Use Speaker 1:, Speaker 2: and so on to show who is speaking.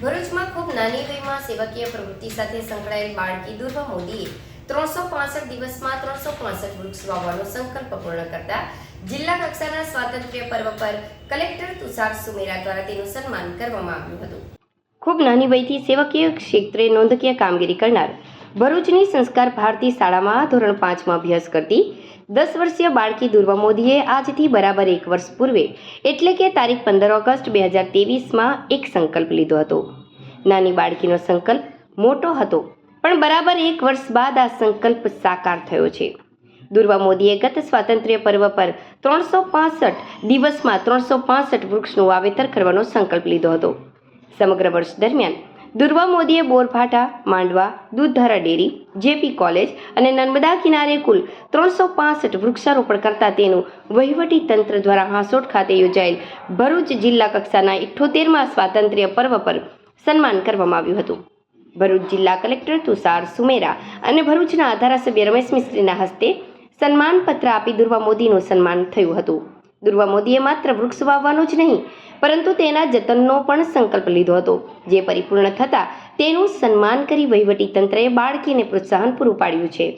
Speaker 1: ભરૂચમાં ખૂબ નાની વયમાં સેવકીય પ્રવૃત્તિ સાથે સંકળાયેલ બાળકી દુર્વા મોદીએ ત્રણસો પાસઠ દિવસમાં ત્રણસો પાસઠ વૃક્ષ વાવવાનો સંકલ્પ પૂર્ણ કરતા જિલ્લા કક્ષાના સ્વાતંત્ર્ય પર્વ પર કલેક્ટર તુષાર સુમેરા દ્વારા તેનું સન્માન કરવામાં આવ્યું હતું. ખૂબ નાની વયથી સેવકીય ક્ષેત્રે નોંધકીય કામગીરી કરનાર ભરૂચની સંસ્કાર ભારતી શાળામાં ધોરણ પાંચમાં અભ્યાસ કરતી દસ વર્ષીય બાળકી દુર્વા મોદીએ આજથી બરાબર એક વર્ષ પૂર્વે, એટલે કે તારીખ પંદર ઓગસ્ટ બે હજાર ત્રેવીસમાં એક સંકલ્પ લીધો હતો. નાની બાળકીનો સંકલ્પ મોટો હતો, પણ બરાબર એક વર્ષ બાદ આ સંકલ્પ સાકાર થયો છે. દુર્વા મોદીએ ગત સ્વાતંત્ર્ય પર્વ પર ત્રણસો પાસઠ દિવસમાં ત્રણસો પાસઠ વૃક્ષનું વાવેતર કરવાનો સંકલ્પ લીધો હતો. સમગ્ર વર્ષ દરમિયાન દુર્વા મોદીએ Borbhata Mandva Dudhdhara dairy, JP college અને નર્મદા કિનારે કુલ ત્રણસો પાસઠ વૃક્ષારોપણ કરતા તેનું વહીવટી તંત્ર દ્વારા હાંસોટ ખાતે યોજાયેલ ભરૂચ જિલ્લા કક્ષાના ઇઠ્ઠોતેરમાં સ્વાતંત્ર્ય પર્વ પર સન્માન કરવામાં આવ્યું હતું. ભરૂચ જિલ્લા કલેક્ટર તુષાર સુમેરા અને ભરૂચના ધારાસભ્ય રમેશ મિસ્ત્રીના હસ્તે સન્માનપત્ર આપી દુર્વા મોદીનું સન્માન થયું હતું. દુર્વા મોદીએ માત્ર વૃક્ષ વાવવાનો જ નહીં, પરંતુ તેના જતનનો પણ સંકલ્પ લીધો હતો. જે પરિપૂર્ણ થતાં તેનું સન્માન કરી વહીવટી તંત્રએ બાળકીને પ્રોત્સાહન પૂરું પાડ્યું છે.